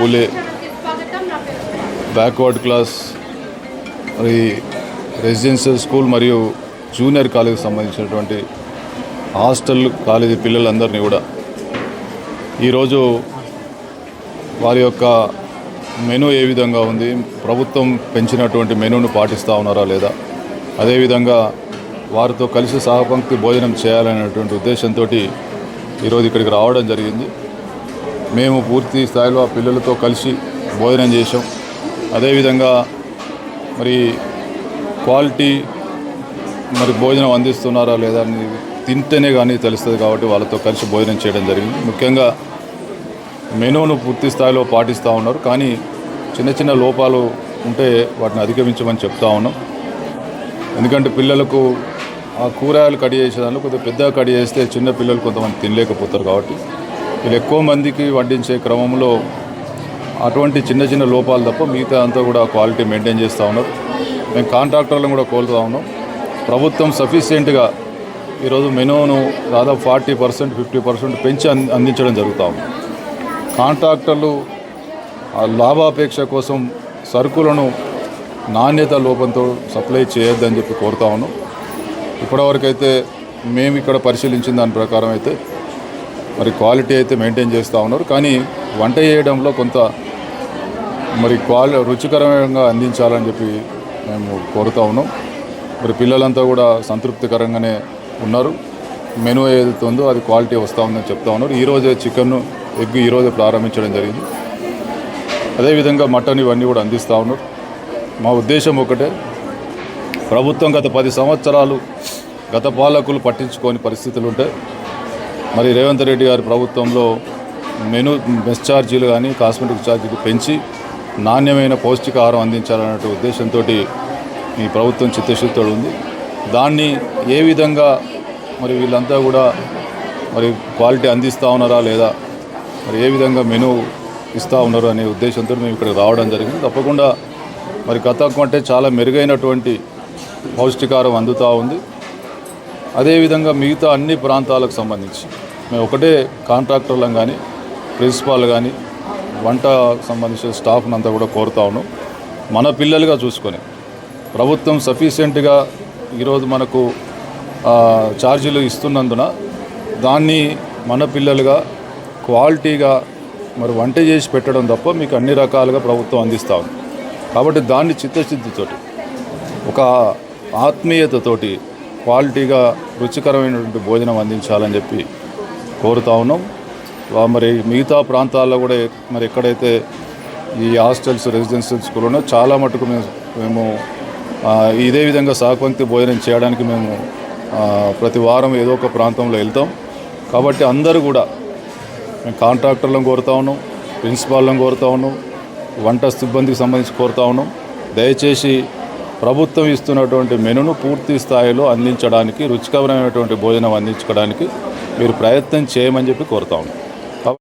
పూలే. Backward class మరి residential school మరియు junior కాలేజీకి సంబంధించినటువంటి హాస్టల్ కాలేజీ పిల్లలందరినీ కూడా ఈరోజు వారి యొక్క మెనూ ఏ విధంగా ఉంది? ప్రభుత్వం పెంచినటువంటి మెనూను పాటిస్తూ ఉన్నారా లేదా? అదేవిధంగా వారితో కలిసి సహపంక్తి భోజనం చేయాలనేటువంటి ఉద్దేశంతో ఈరోజు ఇక్కడికి రావడం జరిగింది. మేము పూర్తి స్థాయిలో ఆ పిల్లలతో కలిసి భోజనం చేసాం అదేవిధంగా మరి క్వాలిటీ మరి భోజనం అందిస్తున్నారా లేదా అని తింటేనే కానీ తెలుస్తుంది కాబట్టి వాళ్ళతో కలిసి భోజనం చేయడం జరిగింది. ముఖ్యంగా మెనూను పూర్తి స్థాయిలో పాటిస్తూ ఉన్నారు. కానీ చిన్న చిన్న లోపాలు ఉంటే వాటిని అధిగమించమని చెప్తా ఉన్నాం. ఎందుకంటే పిల్లలకు ఆ కూరగాయలు కడి చేసేదాన్ని కొద్దిగా పెద్దగా కట్ చేస్తే చిన్న పిల్లలు కొంతమంది తినలేకపోతారు కాబట్టి వీళ్ళు ఎక్కువ మందికి వడ్డించే క్రమంలో అటువంటి చిన్న చిన్న లోపాలు తప్ప మిగతా అంతా కూడా క్వాలిటీ మెయింటైన్ చేస్తూ ఉన్నారు. మేము కాంట్రాక్టర్లను కూడా కోరుతూ ఉన్నాం. ప్రభుత్వం సఫిషియెంట్గా ఈరోజు మెనూను దాదాపు ఫార్టీ పర్సెంట్ ఫిఫ్టీ పర్సెంట్ పెంచి అంది- అందించడం జరుగుతూ ఉంది. కాంట్రాక్టర్లు ఆ లాభాపేక్ష కోసం సరుకులను నాణ్యత లోపంతో సప్లై చేయొద్దని చెప్పి కోరుతా ఉన్నాం. ఇప్పటివరకైతే మేము ఇక్కడ పరిశీలించిన దాని ప్రకారం అయితే మరి క్వాలిటీ అయితే మెయింటైన్ చేస్తూ ఉన్నారు. కానీ వంట చేయడంలో కొంత మరి క్వాలి రుచికరంగా అందించాలని చెప్పి మేము కోరుతా ఉన్నాం. మరి పిల్లలంతా కూడా సంతృప్తికరంగానే ఉన్నారు. మెనూ ఏదైతే ఉందో అది క్వాలిటీ వస్తూ ఉందని చెప్తా ఉన్నారు. ఈరోజే చికెన్ ఎగ్ ఈరోజే ప్రారంభించడం జరిగింది. అదేవిధంగా మటన్ ఇవన్నీ కూడా అందిస్తూ ఉన్నారు. మా ఉద్దేశం ఒకటే ప్రభుత్వం గత పది సంవత్సరాలు గత పాలకులు పట్టించుకోని పరిస్థితులు ఉంటే మరి రేవంత్ రెడ్డి గారి ప్రభుత్వంలో మెను మెస్ ఛార్జీలు కానీ కాస్మెటిక్ ఛార్జీలు పెంచి నాణ్యమైన పౌష్టికాహారం అందించాలనే ఉద్దేశంతో ఈ ప్రభుత్వం చిత్తశుద్ధితో ఉంది. దాన్ని ఏ విధంగా మరి వీళ్ళంతా కూడా మరి క్వాలిటీ అందిస్తూ ఉన్నారా లేదా మరి ఏ విధంగా మెను ఇస్తూ ఉన్నారు అనే ఉద్దేశంతో మేము ఇక్కడికి రావడం జరిగింది. తప్పకుండా మరి గతం కంటే చాలా మెరుగైనటువంటి పౌష్టికారం అందుతూ ఉంది. అదేవిధంగా మిగతా అన్ని ప్రాంతాలకు సంబంధించి మేము ఒకటే కాంట్రాక్టర్లం కానీ ప్రిన్సిపాల్ కానీ వంట సంబంధించిన స్టాఫ్ని అంతా కూడా కోరుతా ఉన్నాం. మన పిల్లలుగా చూసుకొని ప్రభుత్వం సఫిషియెంట్గా ఈరోజు మనకు ఛార్జీలు ఇస్తున్నందున దాన్ని మన పిల్లలుగా క్వాలిటీగా మరి వంట చేసి పెట్టడం తప్ప మీకు అన్ని రకాలుగా ప్రభుత్వం అందిస్తూ ఉంది. కాబట్టి దాన్ని చిత్తశుద్ధితోటి ఒక ఆత్మీయతతోటి క్వాలిటీగా రుచికరమైనటువంటి భోజనం అందించాలని చెప్పి కోరుతా ఉన్నాం. మరి మిగతా ప్రాంతాల్లో కూడా మరి ఎక్కడైతే ఈ హాస్టల్స్ రెసిడెన్షియల్ స్కూల్ ఉన్నాయో చాలా మటుకు మేము మేము ఇదే విధంగా సహపంక్తి భోజనం చేయడానికి మేము ప్రతి వారం ఏదో ఒక ప్రాంతంలో వెళ్తాం. కాబట్టి అందరూ కూడా మేము కాంట్రాక్టర్లను కోరుతా ఉన్నాం ప్రిన్సిపాల్లను కోరుతా ఉన్నాం వంట సిబ్బందికి సంబంధించి కోరుతా ఉన్నాం. దయచేసి ప్రభుత్వం ఇస్తున్నటువంటి మెనును పూర్తి స్థాయిలో అందించడానికి రుచికరమైనటువంటి భోజనం అందించడానికి మీరు ప్రయత్నం చేయమని చెప్పి కోరుతా ఉన్నాను